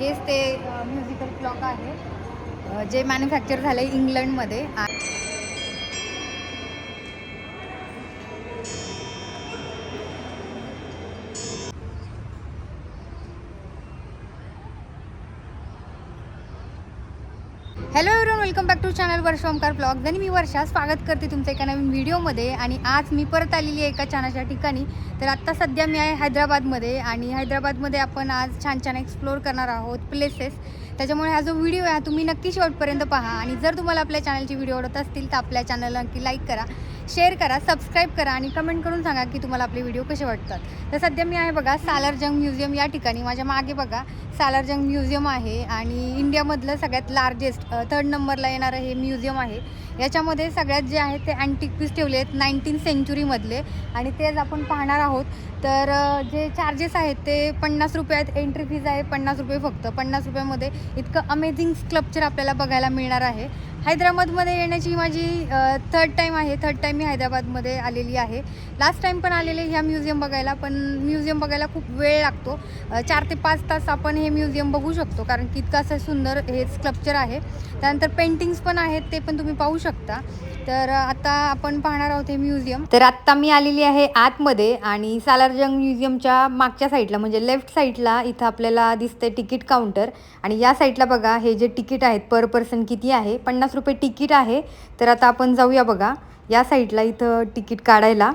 हेच ते musical clock आहे जे मॅन्युफॅक्चर झालं आहे इंग्लंडमध्ये. Welcome back to channel Varsha Omkar blog आणि मी वर्षा स्वागत करते तुमचं एका नवीन व्हिडिओमध्ये. आणि आज मी परत आलेली आहे एका छानाच्या ठिकाणी. तर आत्ता सध्या मी आहे हैदराबादमध्ये आणि हैदराबादमध्ये आपण आज छान छान एक्सप्लोअर करणार आहोत प्लेसेस त्याच्यामुळे हा जो व्हिडिओ आहे तुम्ही नक्की शेवटपर्यंत पहा. आणि जर तुम्हाला आपल्या चॅनलची व्हिडिओ आवडत असतील तर आपल्या चॅनलला नक्की लाईक करा. शेअर करा सबस्क्राईब करा आणि कमेंट करून सांगा की तुम्हाला आपले व्हिडिओ कसे वाटतात. तर सध्या मी आहे बघा सालारजंग म्युझियम या ठिकाणी. माझ्या मागे बघा सालारजंग म्युझियम आहे आणि इंडियामधलं सगळ्यात लार्जेस्ट थर्ड नंबरला येणारं हे म्युझियम आहे. याच्यामध्ये सगळ्यात जे आहे ते अँटिक पीस ठेवले आहेत नाईन्टीन सेंचुरीमधले आणि तेच आपण पाहणार आहोत. तर जे चार्जेस आहेत ते पन्नास रुपये आहेत एंट्री फीज आहे पन्नास रुपये फक्त. पन्नास रुपयामध्ये इतकं अमेझिंग स्कल्पचर आपल्याला बघायला मिळणार आहे. हैदराबादमध्ये येण्याची माझी थर्ड टाईम आहे. थर्ड टाईम मी हैदराबादमध्ये आलेली आहे. लास्ट टाईम पण आलेले ह्या म्युझियम बघायला पण म्युझियम बघायला खूप वेळ लागतो. चार ते पाच तास आपण हे म्युझियम बघू शकतो कारण की इतकं असं सुंदर हे स्कल्पचर आहे. त्यानंतर पेंटिंग्स पण आहेत ते पण तुम्ही पाहू शकता. तर आता आपण पाहणार आहोत हे म्युझियम तर आत्ता मी आलेली आहे आतमध्ये आणि साला सफदरजंग म्युझियमच्या मागच्या साईडला म्हणजे लेफ्ट साईडला इथं आपल्याला दिसतंय तिकीट काउंटर. आणि या साईडला बघा हे जे तिकीट आहेत पर पर्सन किती आहे? पन्नास रुपये तिकीट आहे. तर आता आपण जाऊया बघा या साईडला इथं तिकीट काढायला.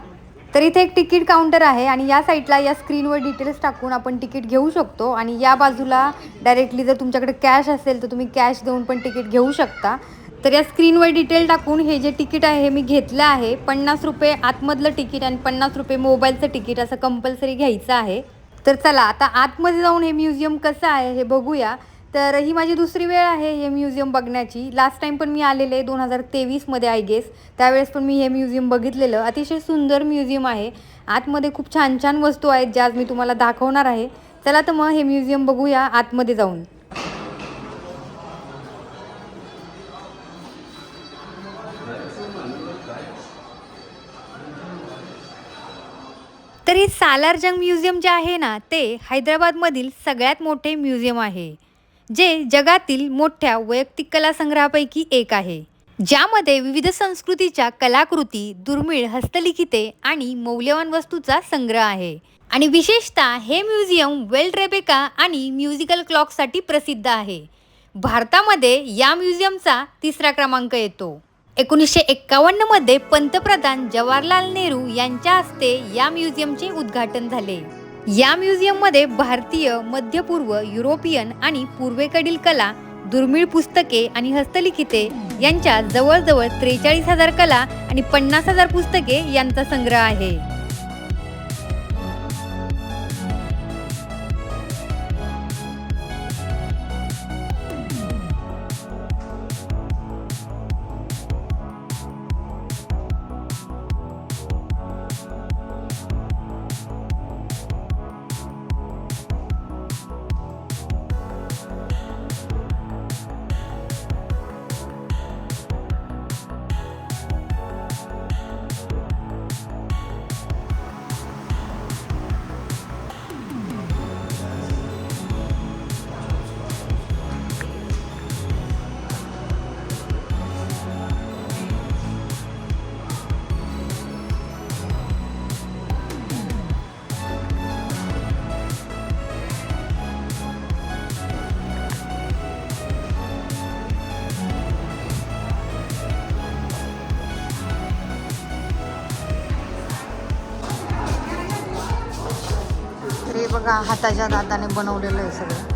तर इथे एक तिकीट काउंटर आहे आणि या साईडला या स्क्रीनवर डिटेल्स टाकून आपण तिकीट घेऊ शकतो. आणि या बाजूला डायरेक्टली जर तुमच्याकडे कॅश असेल तर तुम्ही कॅश देऊन पण तिकीट घेऊ शकता. तर या स्क्रीनवर डिटेल टाकून हे जे तिकीट आहे हे मी घेतलं आहे. पन्नास रुपये आतमधलं तिकीट आणि पन्नास रुपये मोबाईलचं तिकीट असं कंपल्सरी घ्यायचं आहे. तर चला आता आतमध्ये जाऊन हे म्युझियम कसं आहे हे बघूया. तर ही माझी दुसरी वेळ आहे हे म्युझियम बघण्याची. लास्ट टाईम पण मी आलेले दोन हजार तेवीसमध्ये आय गेस त्यावेळेस पण मी हे म्युझियम बघितलेलं. अतिशय सुंदर म्युझियम आहे. आतमध्ये खूप छान छान वस्तू आहेत ज्या आज मी तुम्हाला दाखवणार आहे. चला तर मग हे म्युझियम बघूया आतमध्ये जाऊन. तर हे सालारजंग म्युझियम जे आहे ना ते हैदराबादमधील सगळ्यात मोठे म्युझियम आहे जे जगातील मोठ्या वैयक्तिक कला संग्रहापैकी एक आहे. ज्यामध्ये विविध संस्कृतीच्या कलाकृती दुर्मिळ हस्तलिखिते आणि मौल्यवान वस्तूचा संग्रह आहे. आणि विशेषतः हे म्युझियम वेल्ड रेबेका आणि म्युझिकल क्लॉकसाठी प्रसिद्ध आहे. भारतामध्ये या म्युझियमचा तिसरा क्रमांक येतो. एकोणीसशे एक्कावन्नमध्ये पंतप्रधान जवाहरलाल नेहरू यांच्या हस्ते या म्युझियमचे उद्घाटन झाले. या म्युझियममध्ये भारतीय मध्यपूर्व युरोपियन आणि पूर्वेकडील कला दुर्मिळ पुस्तके आणि हस्तलिखिते यांच्या जवळजवळ त्रेचाळीस हजार कला आणि पन्नास हजार पुस्तके यांचा संग्रह आहे. हाताच्या दाताने बनवलेलं आहे सगळं.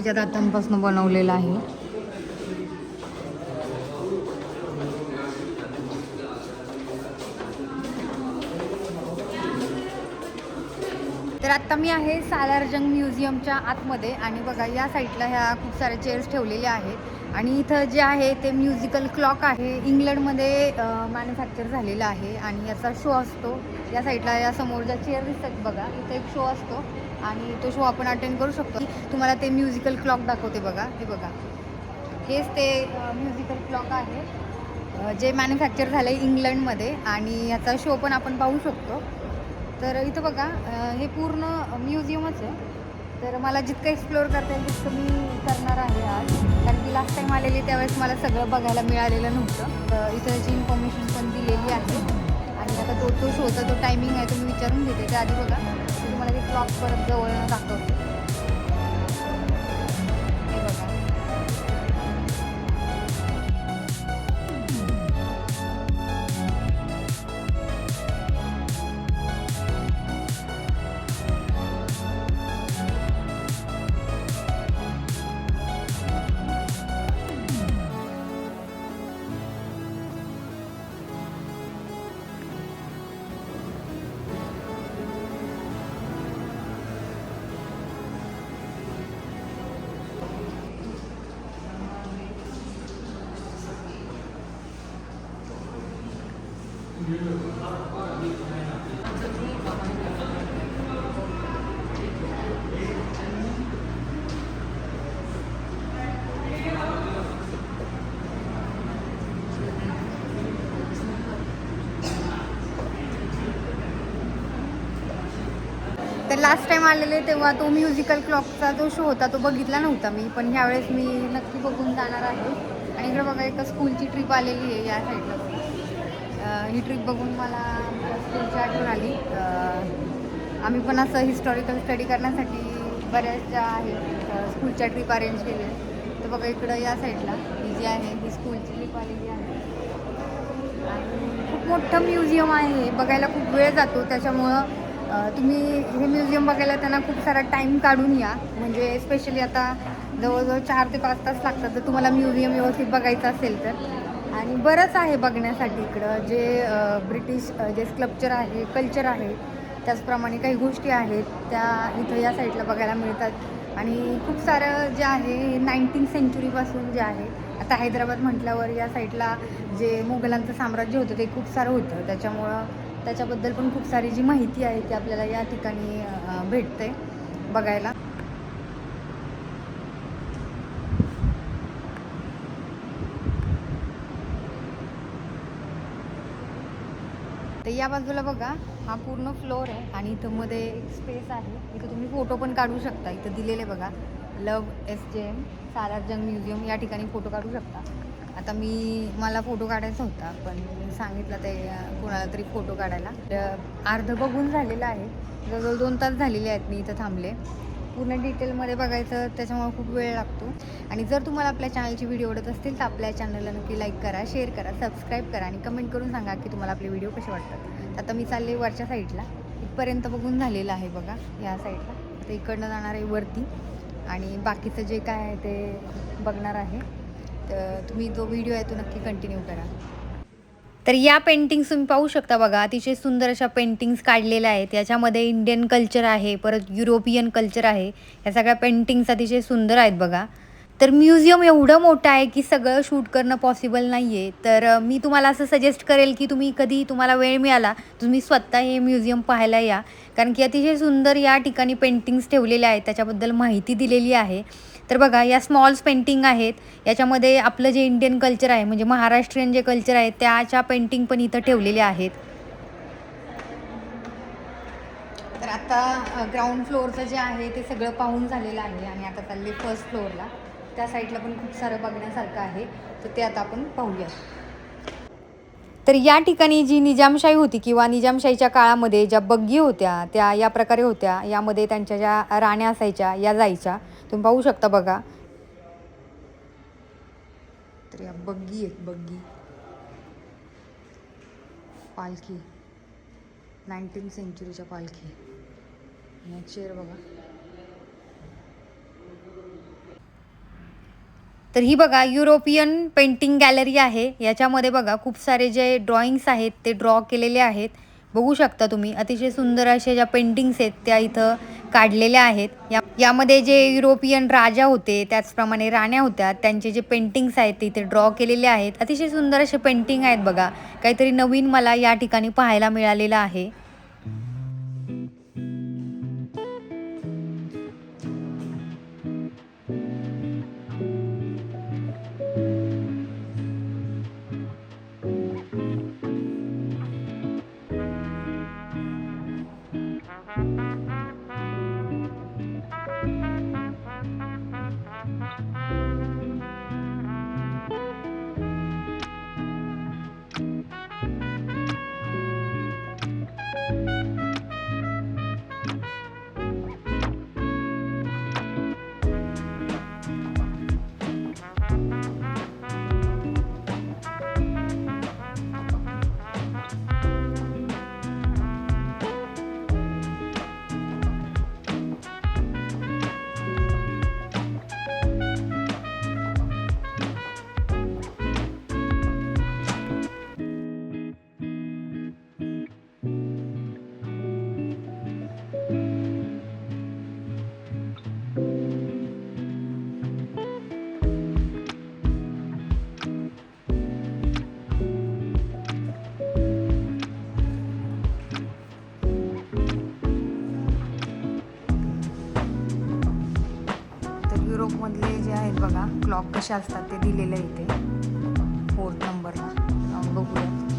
तुतीच्या दातांपासून बनवलेला आहे. तर आत्ता मी आहे सालारजंग म्युझियमच्या आतमध्ये आणि बघा या साईडला ह्या खूप साऱ्या चेअर्स ठेवलेल्या आहेत. आणि इथं जे आहे ते म्युझिकल क्लॉक आहे. इंग्लंडमध्ये मॅन्युफॅक्चर झालेलं आहे आणि याचा शो असतो. या साईडला या समोर ज्या चेअर दिसतात बघा. इथं एक शो असतो. आणि तो शो आपण अटेंड करू शकतो. तुम्हाला ते म्युझिकल क्लॉक दाखवते बघा. हे बघा. हेच ते म्युझिकल क्लॉक आहे. जे मॅन्युफॅक्चर झालं आहे इंग्लंडमध्ये आणि याचा शो पण आपण पाहू शकतो. तर इथं बघा हे पूर्ण म्युझियमच आहे. तर मला जितकं एक्सप्लोअर करता येईल तितकं मी करणार आहे आज. कारण की लास्ट टाईम आलेली त्यावेळेस मला सगळं बघायला मिळालेलं नव्हतं. तर इथं जी इन्फॉर्मेशन पण दिलेली आहे आता तो तो शोचा जो टायमिंग आहे तो मी विचारून घेते त्या आधी बघा. तुम्हाला ते क्लॉक परत जवळ दाखवते. तर लास्ट टाइम आलेले तेव्हा तो म्युझिकल क्लॉकचा जो शो होता तो बघितला नव्हता मी पण ह्यावेळेस मी नक्की बघून जाणार आहे. आणि इकडे बघा एका स्कूलची ट्रिप आलेली आहे या साईडला ही ट्रिप बघून मला तुमची स्कूलची आठवण आली. आम्ही पण असं हिस्टॉरिकल स्टडी करण्यासाठी बऱ्याचशा आहेत. स्कूलच्या ट्रिप अरेंज केल्या. तर बघा इकडं या साईडला ही जी आहे ही स्कूलची ट्रिप आलेली आहे. आणि खूप मोठं म्युझियम आहे. हे बघायला खूप वेळ जातो. त्याच्यामुळं तुम्ही हे म्युझियम बघायला त्यांना खूप सारा टाईम काढून या. म्हणजे स्पेशली आता जवळजवळ चार ते पाच तास लागतात. जर तुम्हाला म्युझियम व्यवस्थित बघायचं असेल तर. आणि बरंच आहे बघण्यासाठी इकडं. जे ब्रिटिश जे स्कल्पचर आहे कल्चर आहे त्याचप्रमाणे काही गोष्टी आहेत त्या इथं या साईडला बघायला मिळतात. आणि खूप सारं जे आहे नाईन्टीन सेंचुरीपासून जे आहे आता हैदराबाद म्हटल्यावर या साईडला जे मुघलांचं साम्राज्य होतं ते खूप सारं होतं. त्याच्यामुळं त्याच्याबद्दल पण खूप सारी जी माहिती आहे ती आपल्याला या ठिकाणी भेटते बघायला तर या बाजूला बघा हा पूर्ण फ्लोअर आहे आणि इथं मध्ये एक स्पेस आहे. इथं तुम्ही फोटो पण काढू शकता. इथं दिलेले बघा love S J M Salarjung museum या ठिकाणी फोटो काढू शकता. आता मी मला फोटो काढायचा होता पण मी सांगितलं ते कोणाला तरी फोटो काढायला. अर्ध बघून झालेलं आहे. जवळजवळ दोन तास झालेले आहेत मी इथं थांबले. पूर्ण डिटेलमध्ये बघायचं त्याच्यामुळे खूप वेळ लागतो. आणि जर तुम्हाला आपल्या चॅनलची व्हिडिओ आवडत असतील तर आपल्या चॅनलला नक्की लाईक करा शेअर करा सबस्क्राईब करा आणि कमेंट करून सांगा की तुम्हाला आपले व्हिडिओ कसे वाटतात. आता मी चालले वरच्या साईडला इथपर्यंत बघून झालेलं आहे बघा या साईडला तर इकडनं जाणार आहे वरती. आणि बाकीचं जे काय आहे ते बघणार आहे. तर तुम्ही जो व्हिडिओ आहे तो नक्की कंटिन्यू करा. तर या पेंटिंग्स तुम्ही पाहू शकता बघा अतिशय सुंदर अशा पेंटिंग्स काढलेल्या आहेत. याच्यामध्ये इंडियन कल्चर आहे परत युरोपियन कल्चर आहे. या सगळ्या पेंटिंग्स अतिशय सुंदर आहेत बघा. तर म्युझियम एवढं मोठं आहे की सगळं शूट करणं पॉसिबल नाही आहे तर मी तुम्हाला असं सजेस्ट करेल की तुम्ही कधी तुम्हाला वेळ मिळाला तुम्ही स्वतः हे म्युझियम पाहायला या. कारण की अतिशय सुंदर या ठिकाणी पेंटिंग्स ठेवलेल्या आहेत. त्याच्याबद्दल माहिती दिलेली आहे. तर बघा या स्मॉल्स पेंटिंग आहेत. याच्यामध्ये आपलं जे इंडियन कल्चर आहे म्हणजे महाराष्ट्रीयन जे कल्चर आहे त्याच्या पेंटिंग पण इथं ठेवलेल्या आहेत. तर आता ग्राउंड फ्लोअरचं जे आहे ते सगळं पाहून झालेलं आहे. आणि आता चालले फर्स्ट फ्लोअरला त्या साईडला पण खूप सारं बघण्यासारखं आहे. तर ते आता आपण पाहूया तर या ठिकाणी जी निजामशाही होती किंवा निजामशाहीच्या काळामध्ये ज्या बग्गी होत्या त्या या प्रकारे होत्या. यामध्ये त्यांच्या ज्या राण्या असायच्या या जायच्या. तुम्ही पाहू शकता बघा. तर या बग्गी आहेत बग्गी. पालखी. नाईन्टीन सेंचुरीच्या पालखी. चेअर बघा. तर ही बघा युरोपियन पेंटिंग गॅलरी आहे. याच्यामध्ये बघा खूप सारे जे ड्रॉइंग्स आहेत ते ड्रॉ केलेले आहेत. बघू शकता तुम्ही. अतिशय सुंदर अशा ज्या पेंटिंग्स आहेत त्या इथं काढलेल्या आहेत. या यामध्ये जे युरोपियन राजा होते त्याचप्रमाणे राण्या होत्या त्यांचे जे पेंटिंग्स आहेत ते इथे ड्रॉ केलेले आहेत. अतिशय सुंदर असे पेंटिंग आहेत बघा. काहीतरी नवीन मला या ठिकाणी पाहायला मिळालेलं आहे. क्लॉकमधले जे आहेत बघा क्लॉक कसे असतात ते दिलेलं आहे इथे. फोर्थ नंबरला बघूया.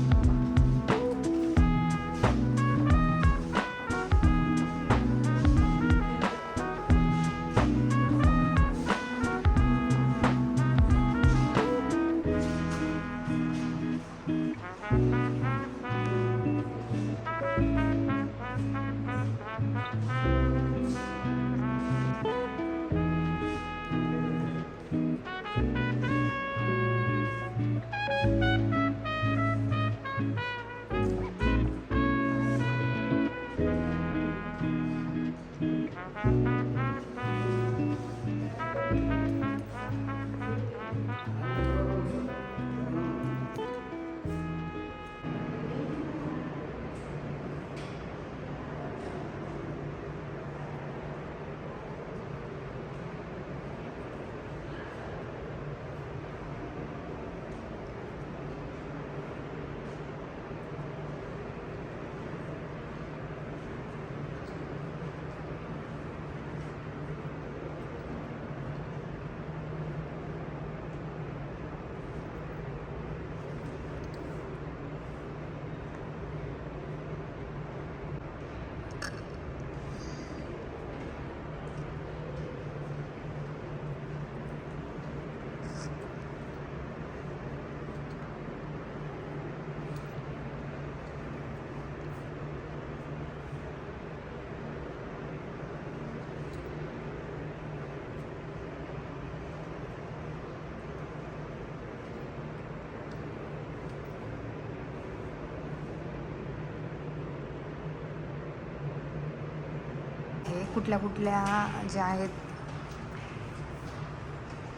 कुठल्या कुठल्या ज्या आहेत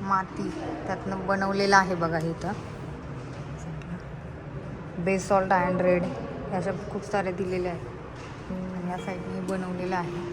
माती त्यातनं बनवलेलं आहे बघा इथं बेसॉल्ट अँड रेड अशा खूप सारे दिलेले आहेत. आणि या साईडने बनवलेलं आहे.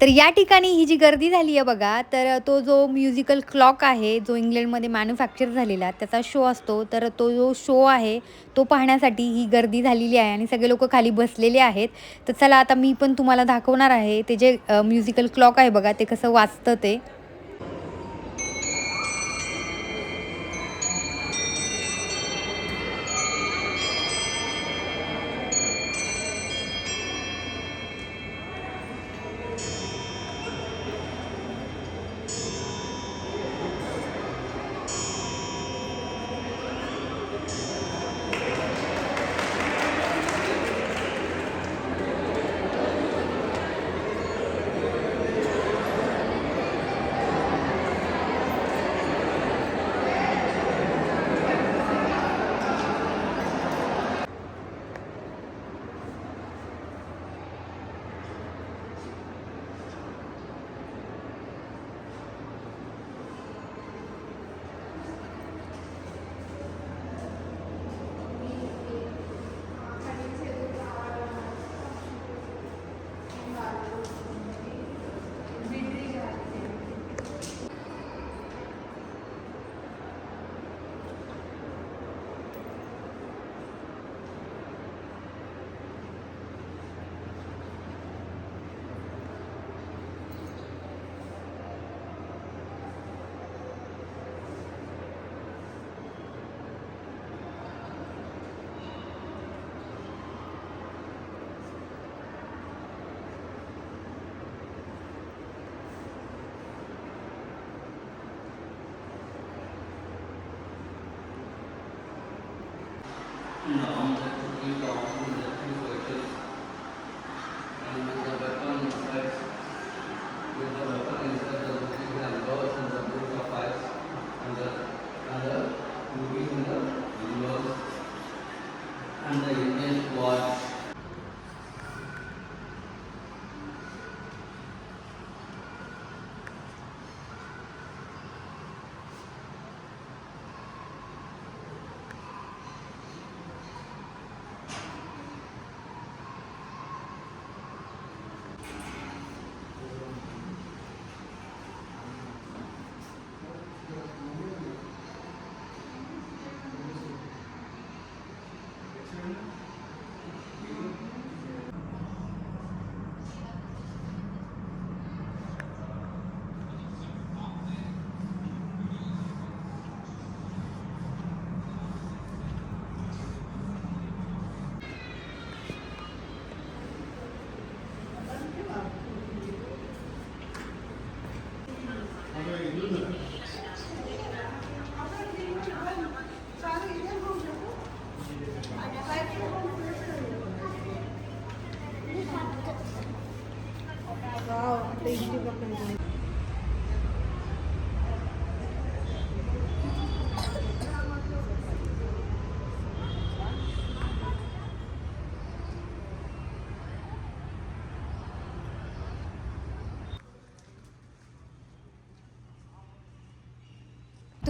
तर या ठिकाणी ही जी गर्दी झाली आहे बघा तर तो जो म्युझिकल क्लॉक आहे जो इंग्लंडमध्ये मॅन्युफॅक्चर झालेला त्याचा शो असतो. तर तो जो शो आहे तो पाहण्यासाठी ही गर्दी झालेली आहे आणि सगळे लोक खाली बसलेले आहेत. तर चला आता मी पण तुम्हाला दाखवणार आहे ते जे म्युझिकल क्लॉक आहे बघा ते कसं वाचतं ते. 나온다.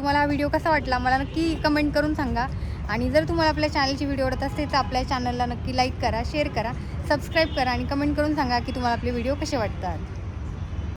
तुम्हाला हा व्हिडिओ कसा वाटला मला नक्की कमेंट करून सांगा. आणि जर तुम्हाला आपल्या चॅनलची व्हिडिओ आवडत असते तर आपल्या चॅनलला नक्की लाईक करा शेअर करा सबस्क्राईब करा आणि कमेंट करून सांगा की तुम्हाला आपले व्हिडिओ कसे वाटतात.